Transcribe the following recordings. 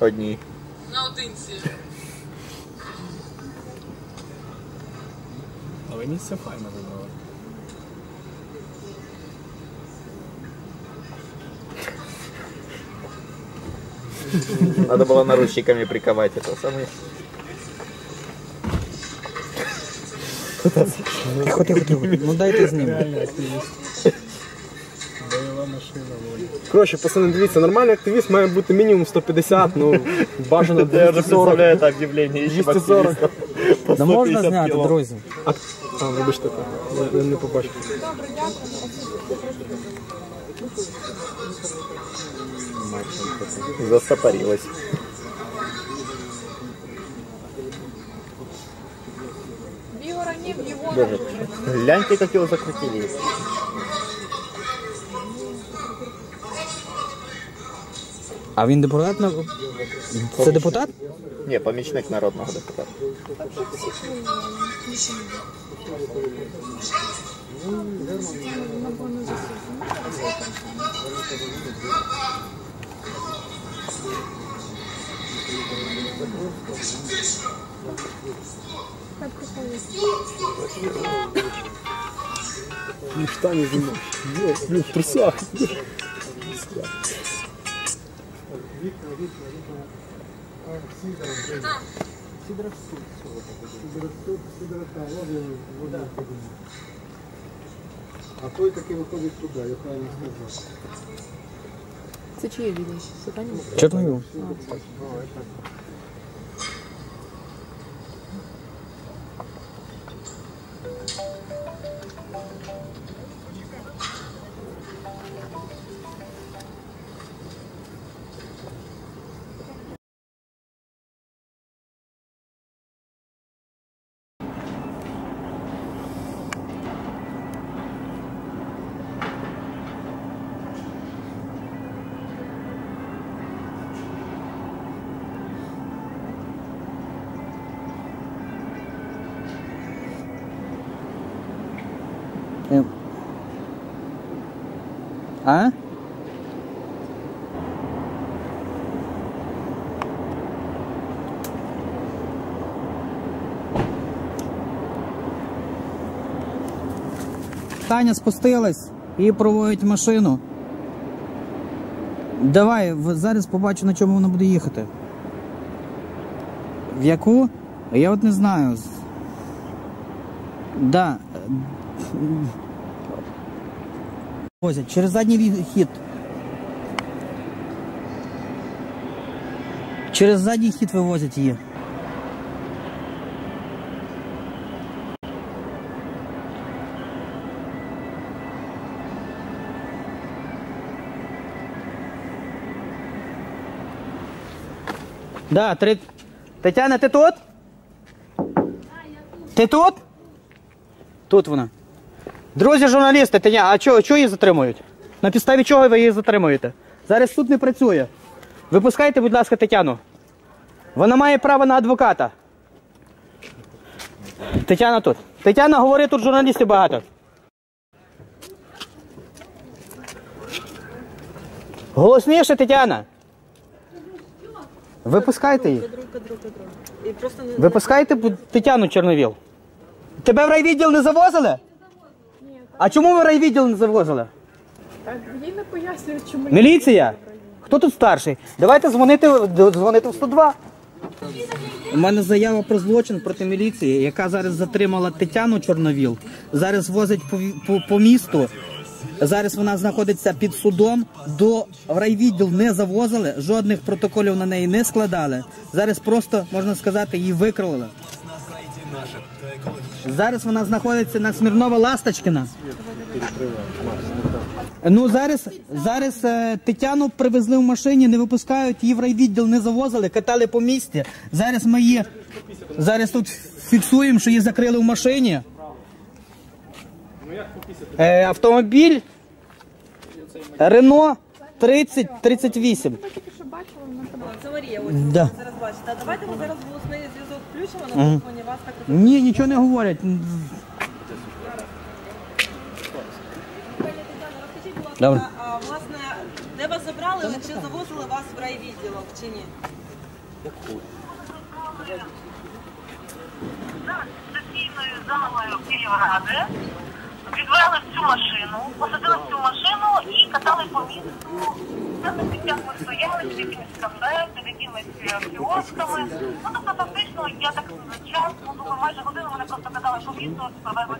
Одній. Наодинці. Але місце файно вибрали. Надо было наручниками приковать это самое. Тихо, тихо, тихо. Ну дайте зніму. Реально Коротше, пацани, дивіться, нормальний активіст має бути мінімум 150, ну бажано 240. это объявление. 240. Да можна зняти, друзі. А, а вибачте, я не побачив. Застопорилась. В Ігора ні, в Єгора. Боже, гляньте, как его закрутили. А він депутат? на- Це депутат? Не, помічник народного депутата. І в штані зі мною. Йо, блін, в трусах. А той таки виходить туди, я правильно сказав. Це чиє відео? Сатані? Чорновіл. Ем. А? Таня спустилась і проводить машину. Давай, зараз побачу, на чому вона буде їхати. В яку? Я от не знаю. Да. Е, Возять через задній ві- хід. Через задній хід вивозять її. Да, три... Тетяна, ти тут? Ти тут? Тут вона. Друзі журналісти, Тетяна, а чого, чого її затримують? На підставі чого ви її затримуєте? Зараз суд не працює. Випускайте, будь ласка, Тетяну. Вона має право на адвоката. Тетяна тут. Тетяна, говори, тут журналістів багато. Голосніше, Тетяна. Випускайте її. Випускайте Тетяну Чорновіл. Тебе в райвідділ не завозили? А чому ви райвідділ не завозили? Їй не пояснюють, чому Міліція? Хто тут старший? Давайте дзвонити, дзвонити в 102. У мене заява про злочин проти міліції, яка зараз затримала Тетяну Чорновіл. Зараз возить по, по, по місту. Зараз вона знаходиться під судом. До райвідділ не завозили, жодних протоколів на неї не складали. Зараз просто, можна сказати, її викрили. Зараз вона знаходиться на Смірнова Ласточкіна. Ну зараз, зараз е, Тетяну привезли в машині, не випускають, її в райвідділ не завозили, катали по місті. Зараз ми її зараз тут фіксуємо, що її закрили в машині. Е, автомобіль Рено 3038. тільки що бачила, вона тебе. Це Марія, ось Да. зараз бачите. А давайте ми зараз голосний зв'язок включимо на телефоні вас так. Ні, нічого не говорять. Пані Тетяно, розкажіть, будь ласка, Добре. а, власне, Де вас забрали, чи завозили вас в райвідділок, чи ні? сесійною залою Київради, відвели в цю машину, посадили в цю машину і катали по місту. На ми стояли під якимось кафе, під якимись е, кіосками. Ну, тобто, фактично, я так час, ну, думаю, майже годину мене просто катали по місту, провели.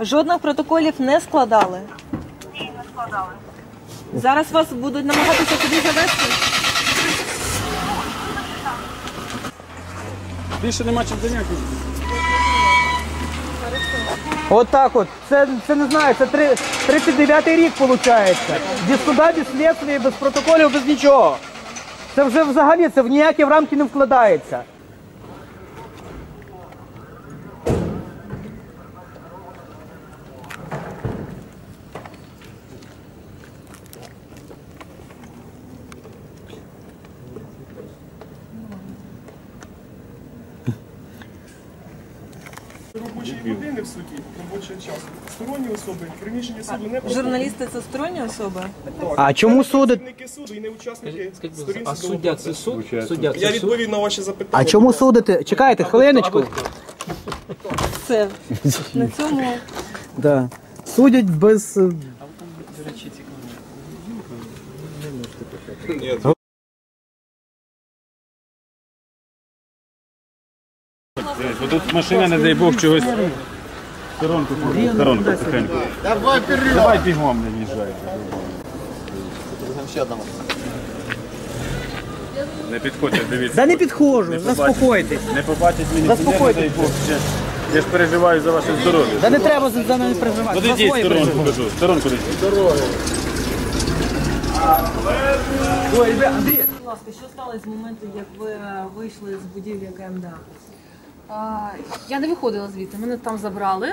Жодних протоколів не складали. Ні, не складали. Зараз вас будуть намагатися туди завести. Більше нема чим зайнятися. От так от. Це, це не знаю, це три- 39-й рік виходить. Без суда, без слідства, без протоколів, без нічого. Це вже взагалі це в ніякі рамки не вкладається. Робочі години в суді, робочий час. Сторонні особи, приміщення суду не Журналісти це сторонні особи. А чому судить? працівники суду і не учасники сторін А судового суддя це процесу. суд? Суддя Я це суд? відповів на ваші запитання. А чому судити? Чекайте, хвилиночку. Все. На цьому Да. Судять без. е, Бо тут машина, не дай Бог, чогось. Сторонку, сторонку, тихенько. Давай вперед! Давай бігом не в'їжджай. Ще одному. Не підходять, дивіться. Да не підходжу, заспокойтесь. Не побачить міліціонер, не дай Бог. ще. Я ж переживаю за ваше здоров'я. Да не треба за за нами переживати. За Подійдіть своє сторонку, кажу. Сторонку дійдіть. Ой, ребят, Андрій, Будь ласка, що сталося з моменту, як ви е, вийшли з будівлі КМДА? Я не виходила звідти. Мене там забрали,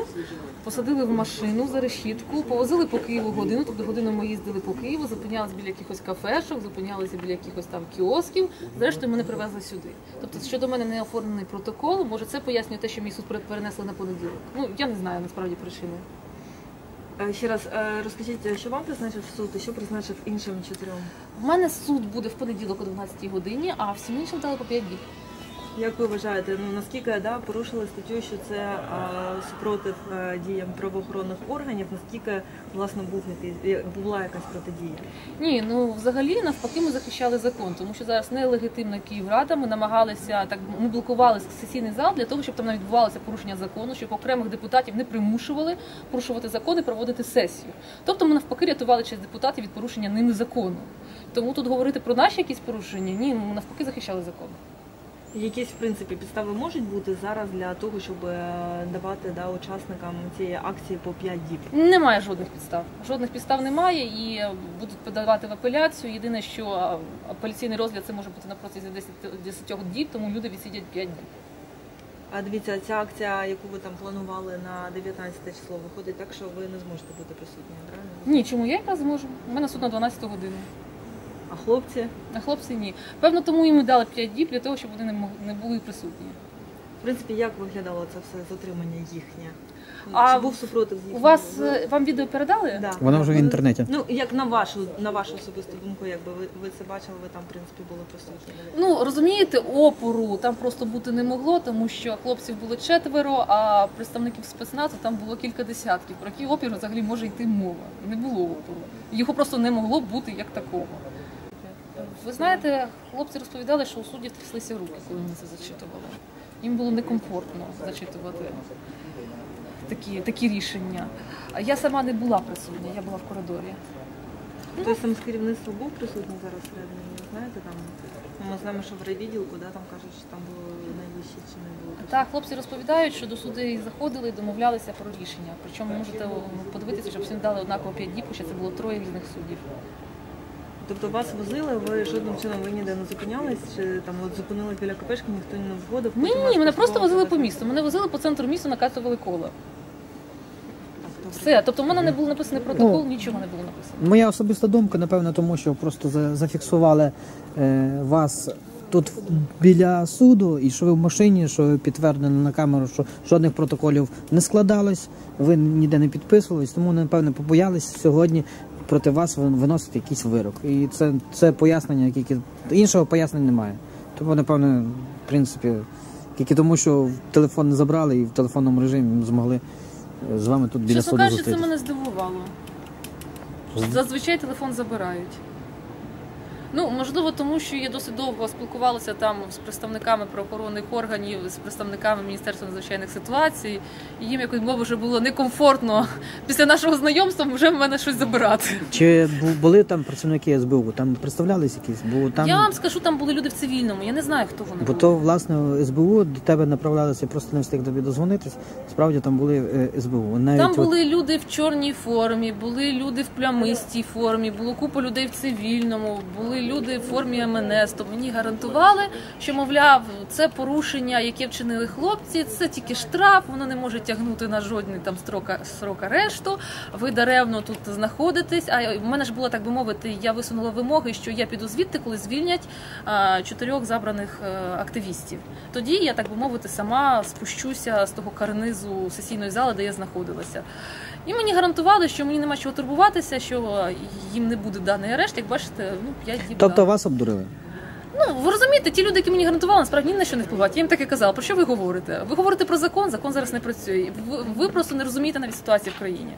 посадили в машину за решітку, повозили по Києву годину. Тобто годину ми їздили по Києву, зупинялися біля якихось кафешок, зупинялися біля якихось там кіосків. Зрештою, мене привезли сюди. Тобто, щодо мене не оформлений протокол, може це пояснює те, що мій суд пере- перенесли на понеділок. Ну я не знаю насправді причини. Е, Ще раз е, розкажіть, що вам призначив суд і що призначив іншим чотирьом? У мене суд буде в понеділок о 12 годині, а всім іншим дали по 5 днів. Як ви вважаєте, ну наскільки да, порушили статтю, що це е, супротив е, діям правоохоронних органів, наскільки власне був якийсь- е, була якась протидія? Ні, ну взагалі навпаки ми захищали закон, тому що зараз нелегітимна Київрада. Ми намагалися так, ми блокували сесійний зал для того, щоб там не відбувалося порушення закону, щоб окремих депутатів не примушували порушувати закон і проводити сесію. Тобто ми навпаки рятували честь депутатів від порушення ними закону. Тому тут говорити про наші якісь порушення, ні, ми навпаки захищали закон. Якісь в принципі підстави можуть бути зараз для того, щоб е, давати да, учасникам цієї акції по 5 діб. Немає жодних підстав. Жодних підстав немає і будуть подавати в апеляцію. Єдине, що апеляційний розгляд це може бути на протязі 10, 10 діб, тому люди відсидять 5 діб. А дивіться, ця акція, яку ви там планували на 19 число, виходить так, що ви не зможете бути присутні, правильно? Ні, чому я якраз зможу? У мене суд на 12 годину. А хлопці? А хлопці ні. Певно, тому їм і дали 5 діб для того, щоб вони не мог- не були присутні. В принципі, як виглядало це все затримання їхнє? А Чи був супротив з У їхнього вас боку? е, вам відео передали? Да. Вона вже в інтернеті. Ну, як на вашу, на вашу особисту думку, якби ви, ви це бачили, ви там, в принципі, були присутні. Ну розумієте, опору там просто бути не могло, тому що хлопців було четверо, а представників спецназу там було кілька десятків. Про який опір взагалі може йти мова? Не було опору. Його просто не могло бути як такого. Ви знаєте, хлопці розповідали, що у суддів тряслися руки, коли вони це зачитували. Їм було некомфортно зачитувати такі, такі рішення. А я сама не була присутня, я була в коридорі. Хтось там з керівництва був присутній зараз всередині, знаєте, там ну, ми знаємо, що в райвідділку, да, там кажуть, що там було найвищі чи не було. Так, хлопці розповідають, що до судей заходили і домовлялися про рішення. Причому можете подивитися, щоб всім дали однаково 5 діб, хоча це було троє різних суддів. Тобто вас возили, ви жодним чином ви ніде не зупинялись, чи там от зупинились біля кафешки, ніхто не входив? Ні, ні, ні, мене просто возили по місту. Мене возили по центру міста, накатували коло. Все. Тобто в мене не був написаний протокол, нічого не було написано. Моя особиста думка, напевно, тому що просто за- зафіксували е, вас тут біля суду, і що ви в машині, що ви підтвердили на камеру, що жодних протоколів не складалось, ви ніде не підписувались, тому напевно побоялись сьогодні проти вас виносить виносити якийсь вирок. І це, це пояснення, тільки іншого пояснення немає. Тому, напевно, в принципі, тільки тому, що телефон не забрали і в телефонному режимі змогли е, з вами тут біля Чесно суду кажучи, це мене здивувало. Зазвичай телефон забирають. Ну, можливо, тому що я досить довго спілкувалася там з представниками правоохоронних органів, з представниками Міністерства надзвичайних ситуацій, і їм якось мову вже було некомфортно після нашого знайомства вже в мене щось забирати. Чи бу- були там працівники СБУ? Там представлялись якісь? Бо там Я вам скажу, там були люди в цивільному, я не знаю, хто вони Бо були. то, власне, СБУ до тебе направлялися, просто не встиг тобі дозвонитись. Справді там були е, СБУ. Навіть Там от- були люди в чорній формі, були люди в плямистій формі, було купа людей в цивільному, були люди в формі МНС. То мені гарантували, що мовляв, це порушення, яке вчинили хлопці, це тільки штраф, воно не може тягнути на жодний там строка срок арешту. Ви даремно тут знаходитесь. А в мене ж було так би мовити, я висунула вимоги, що я піду звідти, коли звільнять чотирьох забраних е, активістів. Тоді я так би мовити сама спущуся з того карнизу сесійної зали, де я знаходилася. І мені гарантували, що мені нема чого турбуватися, що їм не буде даний арешт. Як бачите, ну 5 діб. Тобто вас обдурили? Ну ви розумієте, ті люди, які мені гарантували, насправді ні на що не впливають. Я їм так і казала. Про що ви говорите? Ви говорите про закон, закон зараз не працює. Ви, ви просто не розумієте навіть ситуацію в країні.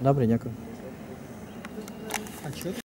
Добре, дякую.